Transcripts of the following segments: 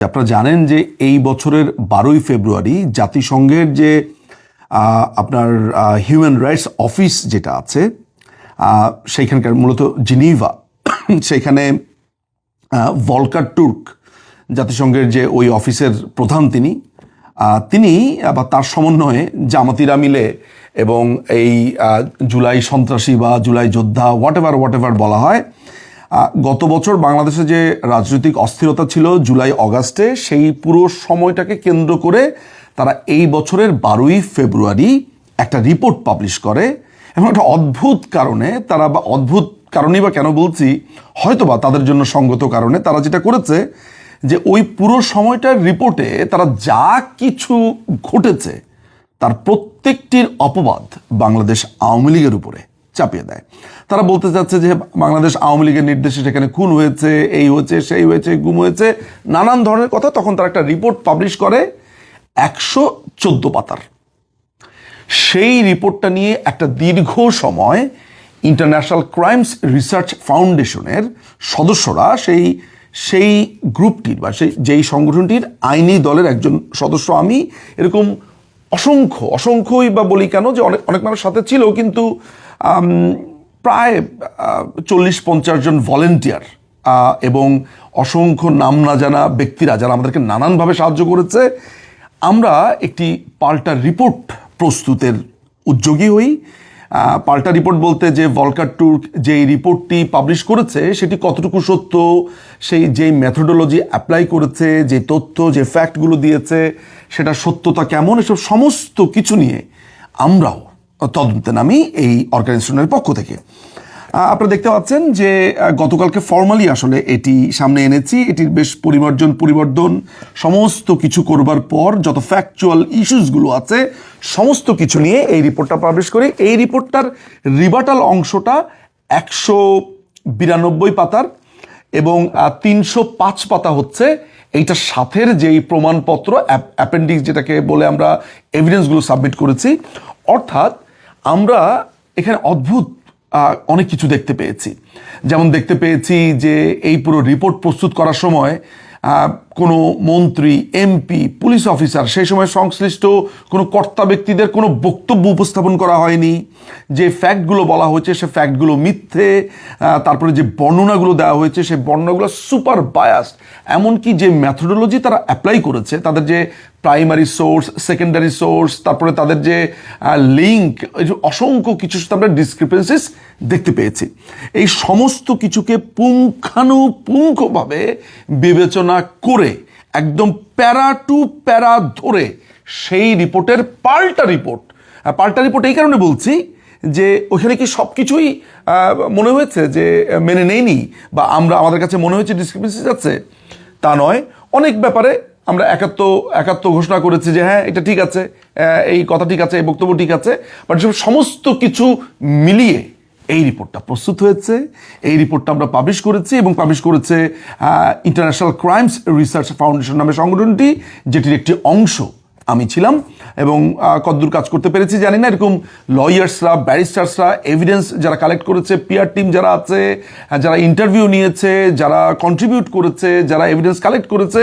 আপনারা জানেন যে এই বছরের বারোই ফেব্রুয়ারি জাতিসংঘের যে আপনার হিউম্যান রাইটস অফিস যেটা আছে সেইখানকার মূলত জিনিভা, সেইখানে ভলকার টুর্ক জাতিসংঘের যে ওই অফিসের প্রধান তিনি তিনি আবার তার সমন্বয়ে জামাতিরা মিলে এবং এই জুলাই সন্ত্রাসী বা জুলাই যোদ্ধা হোয়াট এভার হোয়াট এভার বলা হয় গত বছর বাংলাদেশে যে রাজনৈতিক অস্থিরতা ছিল জুলাই অগাস্টে, সেই পুরো সময়টাকে কেন্দ্র করে তারা এই বছরের বারোই ফেব্রুয়ারি একটা রিপোর্ট পাবলিশ করে। এবং একটা অদ্ভুত কারণে তারা বা অদ্ভুত কারণেই বা কেন বলছি, হয়তোবা তাদের জন্য সঙ্গত কারণে তারা যেটা করেছে যে ওই পুরো সময়টার রিপোর্টে তারা যা কিছু ঘটেছে তার প্রত্যেকটির অপবাদ বাংলাদেশ আওয়ামী লীগের উপরে। চাপিয়ে দেয়। তারা বলতে চাচ্ছে যে বাংলাদেশ আওয়ামী লীগের নির্দেশে সেখানে খুন হয়েছে, এই হয়েছে, সেই হয়েছে, গুম হয়েছে, নানান ধরনের কথা তখন তারা একটা রিপোর্ট পাবলিশ করে একশো চোদ্দ পাতার। সেই রিপোর্টটা নিয়ে একটা দীর্ঘ সময় ইন্টারন্যাশনাল ক্রাইমস রিসার্চ ফাউন্ডেশনের সদস্যরা সেই সেই গ্রুপটির বা সেই, যেই সংগঠনটির আইনি দলের একজন সদস্য আমি, এরকম অসংখ্য, অসংখ্যই বা বলি কেন যে অনেক অনেক মানুষ সাথে ছিল, কিন্তু প্রায় চল্লিশ পঞ্চাশ জন ভলেন্টিয়ার এবং অসংখ্য নাম না জানা ব্যক্তিরা যারা আমাদেরকে নানানভাবে সাহায্য করেছে। আমরা একটি পাল্টা রিপোর্ট প্রস্তুতের উদ্যোগী হই। পাল্টা রিপোর্ট বলতে যে ভলকার টুর্ক যেই রিপোর্টটি পাবলিশ করেছে, সেটি কতটুকু সত্য, সেই যেই মেথোডোলজি অ্যাপ্লাই করেছে, যে তথ্য, যে ফ্যাক্টগুলো দিয়েছে, সেটা সত্যতা কেমন, এসব সমস্ত কিছু নিয়ে আমরাও তদন্তে নামি এই অর্গানাইজেশনের পক্ষ থেকে। আপনারা দেখতে পাচ্ছেন যে গতকালকে ফর্মালি আসলে এটি সামনে এনেছি। এটির বেশ পরিমার্জন পরিবর্তন সমস্ত কিছু করবার পর যত ফ্যাকচুয়াল ইস্যুসগুলো আছে, সমস্ত কিছু নিয়ে এই রিপোর্টটা পাবলিশ করি, এই রিপোর্টটার রিবাটাল অংশটা একশো বিরানব্বই পাতার এবং তিনশো পাঁচ পাতা হচ্ছে এইটার সাথের যেই প্রমাণপত্র অ্যাপেন্ডিক্স যেটাকে বলে আমরা এভিডেন্সগুলো সাবমিট করেছি। অর্থাৎ আমরা এখানে অদ্ভুত অনেক কিছু দেখতে পেয়েছি। যেমন দেখতে পেয়েছি যে এই পুরো রিপোর্ট প্রস্তুত করার সময় কোনো মন্ত্রী, এমপি, পুলিশ অফিসার, সেই সময় সংশ্লিষ্ট কোনো কর্তা ব্যক্তিদের কোনো বক্তব্য উপস্থাপন করা হয়নি। যে ফ্যাক্টগুলো বলা হয়েছে, সে ফ্যাক্টগুলো মিথ্যে তারপরে যে বর্ণনাগুলো দেওয়া হয়েছে সেই বর্ণনাগুলো সুপার বায়াসড। এমনকি যে ম্যাথোডোলজি তারা অ্যাপ্লাই করেছে, তাদের যে প্রাইমারি সোর্স সেকেন্ডারি সোর্স তারপরে তাদের যে লিঙ্ক অসংখ্য কিছু সাথে আমরা ডিসক্রিপেন্সিস দেখতে পেয়েছি। এই সমস্ত কিছুকে পুঙ্খানুপুঙ্খভাবে বিবেচনা করে একদম প্যারা টু প্যারা ধরে সেই রিপোর্টের পাল্টা রিপোর্ট। পাল্টা রিপোর্ট এই কারণে বলছি যে ওখানে কি সব কিছুই মনে হয়েছে যে মেনে নেয়নি বা আমরা, আমাদের কাছে মনে হয়েছে ডিসক্রিপেন্সি যাচ্ছে তা নয়। অনেক ব্যাপারে আমরা একাত্ম একাত্ম ঘোষণা করেছি যে হ্যাঁ এটা ঠিক আছে এই কথা ঠিক আছে, এই বক্তব্য ঠিক আছে বাট সমস্ত কিছু মিলিয়ে এই রিপোর্টটা প্রস্তুত হয়েছে, এই রিপোর্টটা আমরা পাবলিশ করেছি এবং পাবলিশ করেছে ইন্টারন্যাশনাল ক্রাইমস রিসার্চ ফাউন্ডেশন নামে সংগঠনটি, যেটির একটি অংশ আমি ছিলাম এবং কতদূর কাজ করতে পেরেছি জানি না। এরকম লয়ার্সরা ব্যারিস্টার্সরা এভিডেন্স যারা কালেক্ট করেছে পিআর টিম যারা আছে যারা ইন্টারভিউ নিয়েছে, যারা কন্ট্রিবিউট করেছে, যারা এভিডেন্স কালেক্ট করেছে,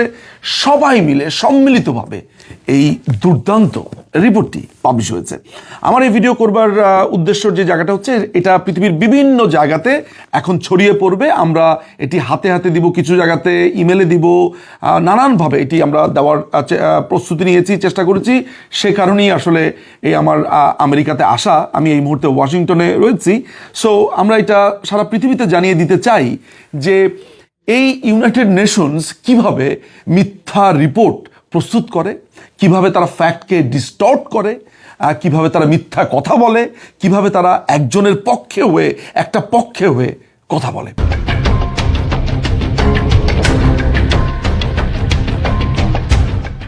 সবাই মিলে সম্মিলিতভাবে এই দুর্দান্ত রিপোর্টটি পাবলিশ হয়েছে। আমার এই ভিডিও করবার উদ্দেশ্য যে জায়গাটা হচ্ছে, এটা পৃথিবীর বিভিন্ন জায়গাতে এখন ছড়িয়ে পড়বে। আমরা এটি হাতে হাতে দিব, কিছু জায়গাতে ইমেলে দিব। নানানভাবে এটি আমরা দেওয়ার প্রস্তুতি নিয়েছি, চেষ্টা করেছি। সে কারণেই আসলে এই আমার আমেরিকাতে আসা। আমি এই মুহূর্তে ওয়াশিংটনে রয়েছি। সো আমরা এটা সারা পৃথিবীতে জানিয়ে দিতে চাই যে এই ইউনাইটেড নেশনস কীভাবে মিথ্যা রিপোর্ট প্রস্তুত করে, কীভাবে তারা ফ্যাক্টকে ডিস্টর্ট করে কীভাবে তারা মিথ্যা কথা বলে, কীভাবে তারা একজনের পক্ষে হয়ে, একটা পক্ষে হয়ে কথা বলে।